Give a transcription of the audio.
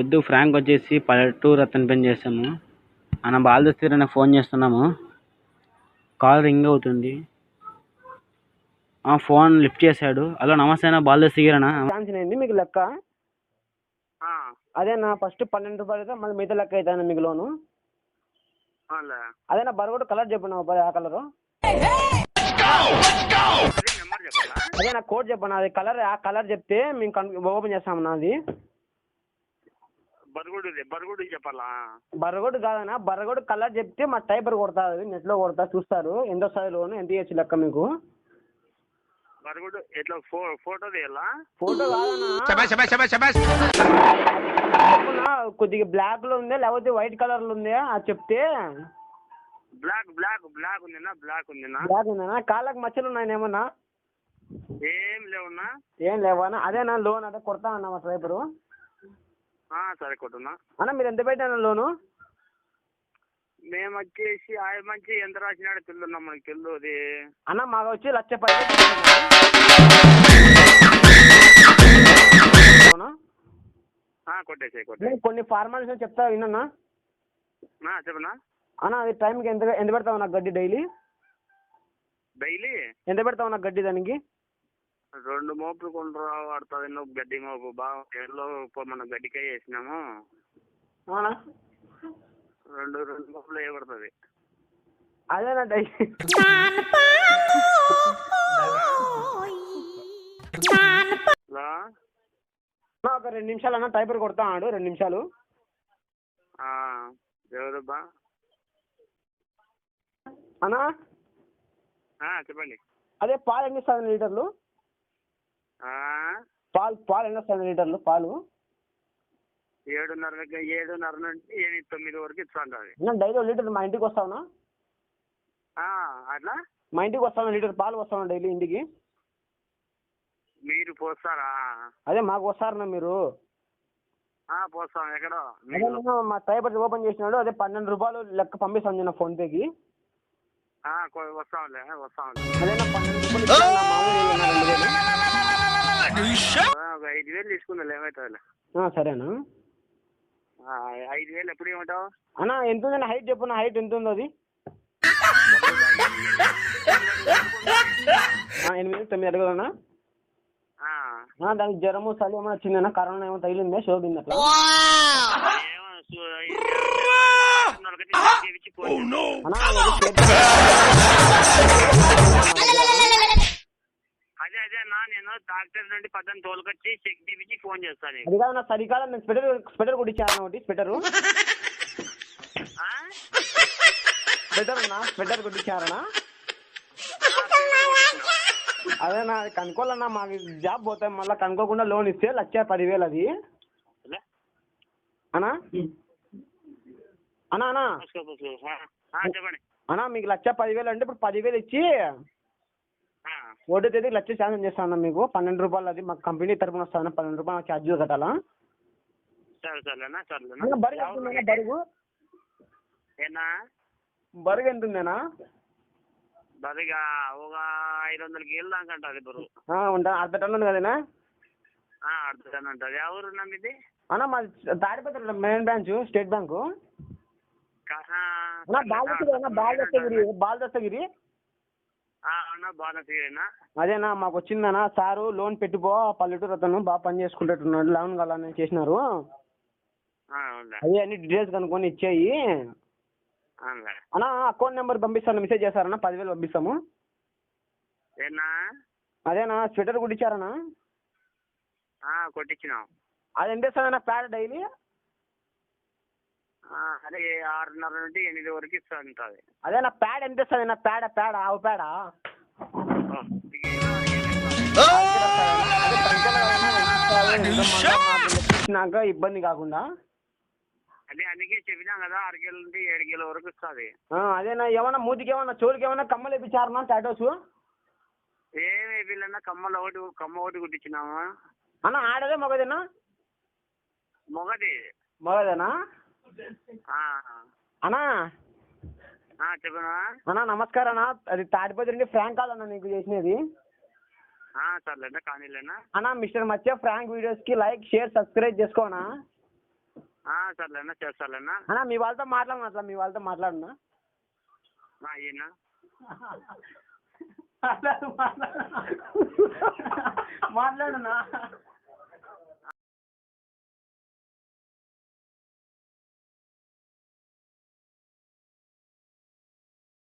ఈ పొద్దు ఫ్రాంక్ వచ్చేసి పల్లెటూరు అతని పని చేసాము అన్న బాలదస్తీరన్న ఫోన్ చేస్తున్నాము. కాల్ రింగ్ అవుతుంది. ఆ, ఫోన్ లిఫ్ట్ చేశాడు. హలో నమస్తే అన్న బాలదస్తీరనా అయింది మీకు లెక్క? అదేనా ఫస్ట్ పన్నెండు రూపాయలు మళ్ళీ మిగతా లెక్క అవుతాను మీకు లోను అదేనా బరగొట్టు కలర్ చెప్పండి ఒక పది ఆ కలరు అదే నా కోడ్ చెప్పండి అది కలర్ ఆ కలర్ చెప్తే మేము కన్ ఓపెన్ చేస్తాం నాది బరుగుడు బరుగుడు చెప్పాలా? బరగొట్టు కాదన్నా బరగొట్టు కలర్ చెప్తే మా టైపర్ కొడతారు నెట్లో కొడతా చూస్తారు ఎంత వస్తుంది లోను ఎంత ఇవ్వచ్చు లెక్క మీకు. బరుగుడు ఎట్లా ఫో ఫోటో తీయాలా? ఫోటో కాదన్నా. కొద్దిగా బ్లాక్లో ఉందా లేకపోతే వైట్ కలర్లో ఉందా అది చెప్తే. బ్లాక్ బ్లాక్ బ్లాక్ ఉందినా బ్లాక్ ఉందినా? బ్లాక్ ఉందన్నా కాళ్ళకి మచ్చలు ఉన్నాయి ఏమన్నా? ఏం లేవున్నా? ఏం లేవన్నా అదేనా లోన్ అదే కొడతా అన్న మా డ్రైవరు సరే కొట్టున్నా. అన్న మీరు ఎంత పెట్టాను లోను? మేము వచ్చేసి ఆయన మంచి ఎంత రాసినాడో తెలుదున్నా మనకి అది. అన్న మాకు వచ్చి లక్ష పది కొట్టేసేయ్ కొట్టే నేను కొన్ని ఫార్మాలిటీస్ చెప్తా విన్నా చెప్పనా? అన్న అది టైంకి ఎంత ఎంత పెడతావు నాకు గడ్డి డైలీ? డైలీ? ఎంత పెడతావు నాకు గడ్డి దానికి? రెండు మోపులు కొండ్రా పడుతుంది నువ్వు గడ్డి మోపు. బాగా కేరళలో మనం గడ్డికాయ వేసినాము. రెండు రెండు మోపులు వేయబడుతుంది. అదేనా డైలీ హలో? అన్న, ఒక రెండు నిమిషాలు అన్న టైపర్ కొడతా ఆడు రెండు నిమిషాలు. ఎవరబ్బా అన్న? చెప్పండి. అదే పాలు ఎన్ని ఇస్తుంది లీటర్లు? పాలు పాలు ఎన్ని వస్తుంది లీటర్లు పాలు? ఏడున్నర ఏడున్నర నుండి ఎనిమిది తొమ్మిది వరకు ఇస్తుంటుంది అన్న డైలీ లీటర్ మా ఇంటికి వస్తావునా? ఆ, అట్లా? మా ఇంటికి వస్తాను లీటర్ పాలు వస్తాను డైలీ ఇంటికి? మీరు పోస్తారా? అదే మాకు వస్తారన్న మీరు. పోస్తాం. ఎక్కడో? మా టైపర్ ఓపెన్ చేసినాడు. అదే పన్నెండు రూపాయలు లెక్క పంపిస్తాను నేను ఫోన్ పేకి. వస్తాంలే వస్తాంలే. అదే పన్నెండు రూపాయలు ఒక ఐదు వేలు తీసుకుందా ఏమవుతుందిలే ఆ, సరేనా? ఆ, ఐదు వేలు ఎప్పుడు ఏమంటావు అన్న ఎంత ఉందన్న హైట్ చెప్పు నా హైట్ ఎంత ఉందో అది? ఆ, ఎనిమిది తొమ్మిది అడుగుదన్నా ఆ, దానికి జ్వరము చలి ఏమైనా వచ్చిందన్నా? కరోనా తగిలిందా? అట్లా ఏమో సు- ఐదు నలభై ఇచ్చి ఫోన్ చేయి. అన్నా, ఇది చేతి- అదే అన్న నేను డాక్టర్ నుండి పద్దెనిమిది తోలుకొచ్చి చెక్ తీపిచ్చి ఫోన్ చేస్తాను. అది కాదు నా చలికాలం నేను స్వెటర్ స్వెటర్ కూడా ఇచ్చాను ఒకటి స్వెటరు? స్వెటర్ అన్నా స్వెటర్ పేమెంట్ కొట్టించినావు. అదే నా కనుక్కోవాలన్నా మాకు జాబ్ పోతాయి మళ్ళీ కనుక్కోకుండా లోన్ ఇస్తే లక్ష పదివేలు అది. ఆ, ఆ, చెప్పండి అన్నా మీకు లక్ష పదివేలు అంటే ఇప్పుడు పదివేలు ఇచ్చి ఒకటో తేదీ లక్ష శాంక్షన్ చేస్తాను మీకు. పన్నెండు రూపాయలు అది మాకు కంపెనీ తరపున వస్తాను పన్నెండు రూపాయలు ఛార్జ్ కట్టాలా? సరే బరుగు ఎంత ఉందన్నా బరుగు ఏనా? బరుగు ఎంత బరిగా ఒక ఐదు వందల కేళ్ళు దాకా ఉంటుంది బరువు. ఉంటా అర్ధ టన్ ఉంది కదేనా? ఆ, అర్థం ఉంటుంది అన్న మాది? Tadipatri main branch State Bank. అన్న బాలదస్తగిరి. అన్న అదేనా మాకు వచ్చిందన్నా. సారు లోన్ పెట్టిపో పల్లెటూరు అతను బాగా పని చేసుకుంటున్నాడు లోన్ కావాలని చేసినారు. అదే అన్ని డీటెయిల్స్ కనుక్కొని ఇచ్చేయి. అన్న అకౌంట్ నెంబర్ పంపిస్తాను మెసేజ్ చేస్తారన్నా పదివేలు పంపిస్తాము. ఏనా అదేనా స్వెటర్ ఆ, కొట్టించినాం. అది ఎంత ఇస్తుందన్నా ప్యాడ్ డైలీ? అదే ఆరున్నర నుండి ఎనిమిది వరకు ఇస్తా ఉంటుంది అదేనా ప్యాడ్ ఎంత ఇస్తుంది నా పేడ పేడ ఆవు పేడ నాకు ఇబ్బంది కాకుండా. అదే అందుకే చెప్పినాం కదా ఆరు కిలో నుండి ఏడు కిలో వరకు వస్తుంది అదేనా ఏమన్నా మూతికి ఏమన్నా చెవులకి ఏమన్నా కమ్మలు ఇప్పించారన్నా టాటోస్? ఏమి వీళ్ళన్నా కమ్మలు ఒకటి కమ్మ ఒకటి కుట్టించినామా అన్న ఆడదే మగదేనా? మొగది. మగదేనా? అన్నా అన్నా నమస్కారం అన్న. అది తాడిపత్రి నుండి ఫ్రాంక్ కాల్ అన్న నీకు చేసినది. సర్లేనా కానీలేనా? అన్న మిస్టర్ మత్స్య ఫ్రాంక్ వీడియోస్కి లైక్ షేర్ సబ్స్క్రైబ్ చేసుకోనా సర్లేనా చేస్తాలేనా అన్న మీ వాళ్ళతో మాట్లాడు అట్లా మీ వాళ్ళతో మాట్లాడున్నా ఏనా? మాట్లాడు మాట్లాడనా